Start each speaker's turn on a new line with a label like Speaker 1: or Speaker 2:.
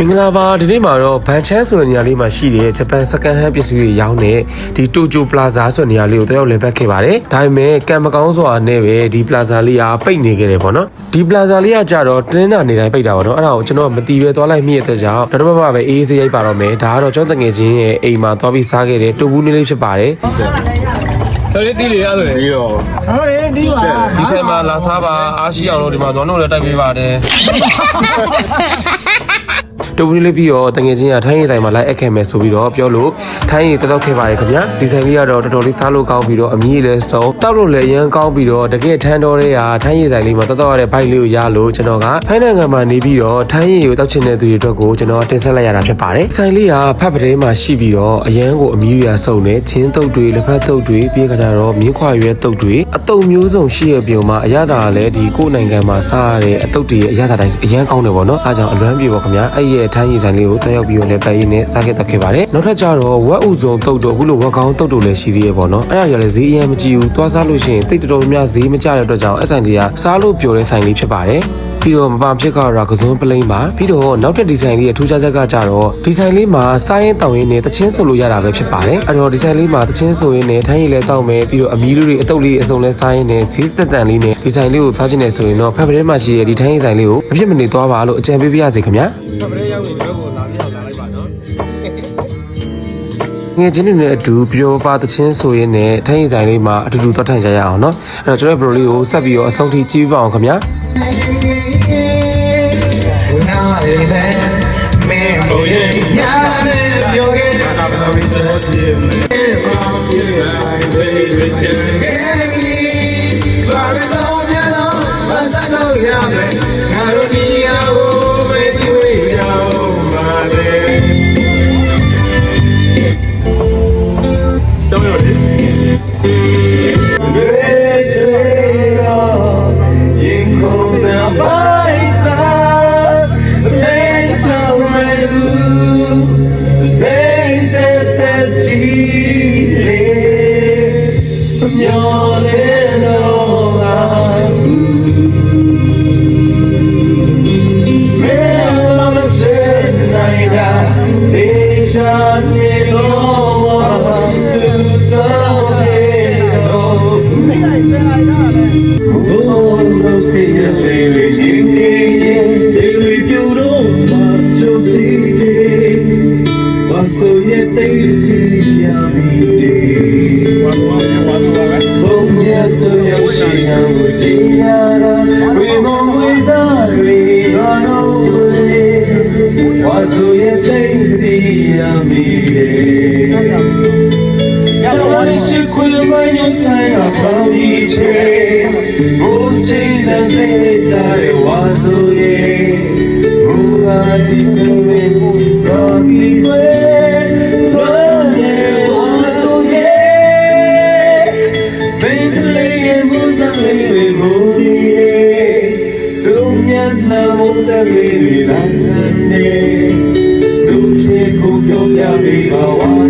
Speaker 1: မင်္ဂလာပါဒီနေ့မှာတော့ဘန်ချန်းဆိုတဲ့နေရာလေးမှာရှိတဲ့ဂျပန်စကန်ဟန်ပစ္စည်းတွေရောင်းတဲ့ဒီတိုကျိုပလာဇာဆိုတဲ့နေရာလေးကိုတယောက်လည်ပတ်ခဲ့ပါတယ်ဒါပေမဲ့ကံမကောင်းစွာနဲ့ပဲဒီပလာဇာလေးကပိတ်နေခဲ့တယ်ပေါ့နော်ဒီပလာဇာလေးကကြတော့တင်းနာနေတိုင်းပိတ်တာပေါ့နော်အဲ့ဒါကိုကျွန်တော်မတီးပဲသွားလိုက်မိရတဲ့ကြောင့်တော့တော့မှပဲအေးအေးဆေးရိုက်ပါတော့မယ်ဒါကတော့ကျွန်တော်တငယ်ချင်းရဲ့အိမ်မှာသွားပြီးစားခဲ့တဲ့တူဘူးလေးလေးဖြစ်ပါတယ်
Speaker 2: တော်လေးတီးလေရတယ်
Speaker 3: ပြီးတော့
Speaker 4: ဟုတ်တယ်ဒီပါ
Speaker 1: ဒီထဲမှာလာစားပါအားရှိအောင်လို့ဒီမှာကျွန်တော်တို့လည်းတိုက်ပေးပါတယ် တူဘူးလေးပြီးတော့တငယ်ချင်းကထိုင်းရေးဆိုင်မှာလိုက်အပ်ခဲ့မယ်ဆိုပြီးတော့ပြောလို့ထိုင်းရေးတက်တော့ခဲ့ပါတယ်ခင်ဗျာဒီဇိုင်းလေးကတော့တော်တော်လေးစားလို့ကောင်းပြီးတော့အမီးလည်းစုံတောက်လို့လည်းရမ်းကောင်းပြီးတော့တကယ်ထန်းတော်တဲ့ဟာထိုင်းရေးဆိုင်လေးမှာတက်တော့ရတဲ့ဘိုက်လေးကိုရလို့ကျွန်တော်ကထိုင်းနိုင်ငံမှာနေပြီးတော့ထိုင်းရေးကိုတောက်ချင်တဲ့သူတွေအတွက်ကိုကျွန်တော်တင်ဆက်လိုက်ရတာဖြစ်ပါတယ်ဆိုင်လေးကဖတ်ပတဲမှာရှိပြီးတော့အရန်ကိုအမီးရစုံနေချင်းတုပ်တွေလက်ဖက်တုပ်တွေပြီးခါကြတော့မြင်းခွာရွဲတုပ်တွေအတုပ်မျိုးစုံရှိရပြုံမှာအရသာကလည်းဒီကိုယ့်နိုင်ငံမှာစားရတဲ့အတုပ်တွေရဲ့အရသာတိုင်းအရန်ကောင်းတယ်ပေါ့နော်အားကြောင့်အလွမ်းပြေပေါ့ခင်ဗျာအဲ့ရဲ့ထိုင်းရေးဆိုင်လေးကိုတက်ရောက်ပြီးတော့လည်းပတ်ရင်းနဲ့စားခဲ့တက်ခဲ့ပါတယ်နောက်ထပ်ကျတော့ဝက်ဥစုံတုပ်တော့အခုလိုဝက်ကောင်းတုပ်တို့လည်းရှိသေးရပေါ့နော်အဲ့ဒါကြီးလည်းဈေးအရင်မကြည့်ဘူးသွားစားလို့ရှိရင်တိတ်တော်တော်များများဈေးမကျတဲ့အတွက်ကြောင့်အဲ့ဆိုင်လေးကစားလို့ပျော်တဲ့ဆိုင်လေးဖြစ်ပါတယ် ပြီးတော့မပန်ဖြစ်ကတော့ကစွန်းပလိမ့်ပါပြီးတော့နောက်ထပ်ဒီဇိုင်းလေးရဲ့ထူးခြားချက်ကကြတော့ဒီဇိုင်းလေးမှာစားရင်တောင်းရင်နဲ့တချင်းဆိုလို့ရတာပဲဖြစ်ပါတယ်အဲ့တော့ဒီဇိုင်းလေးမှာတချင်းဆိုရင်နဲ့ထိုင်းရင်လည်းတောက်မယ်ပြီးတော့အမီးလေးတွေအတုပ်လေးအစုံလဲစားရင်နဲ့ဈေးတက်တန်လေးနဲ့ဒီဇိုင်းလေးကိုစားချင်တယ်ဆိုရင်တော့ဖက်ပရဲမှာရှိတဲ့ဒီထိုင်းရင်ဇိုင်းလေးကိုအပြစ်မနေသွားပါလို့အကြံပေးပြရစေခင်ဗျာ
Speaker 2: ခပလေးရောက်နေတော့ကိုလာပြီးတော့လာလိုက်ပါနော်
Speaker 1: ငယ်ချင်းတွေနဲ့အတူပြောပါတချင်းဆိုရင်နဲ့ထိုင်းရင်ဆိုင်လေးမှာအတူတူသွားထိုင်ကြရအောင်เนาะအဲ့တော့ကျွန်တော်ဘရိုလေးကိုဆက်ပြီးတော့အဆုံးထိကြည့်ပြပါအောင်ခင်ဗျာ
Speaker 4: လို့ဆိုတယ်မဲပါပြေးလိုက်ဝေးချင် မျောလေတော့ Oh, yeah, to your shina, Ujiyara, we won't wait on we run away. What's so yet they yummy day? Don't you quit when you say I'm from each day. Oh, say that they tell was the way. Oh, I did to it, Rocky way. Don't get the most of it, last Sunday. လူချေကိုပြောပြပေးပါဝါ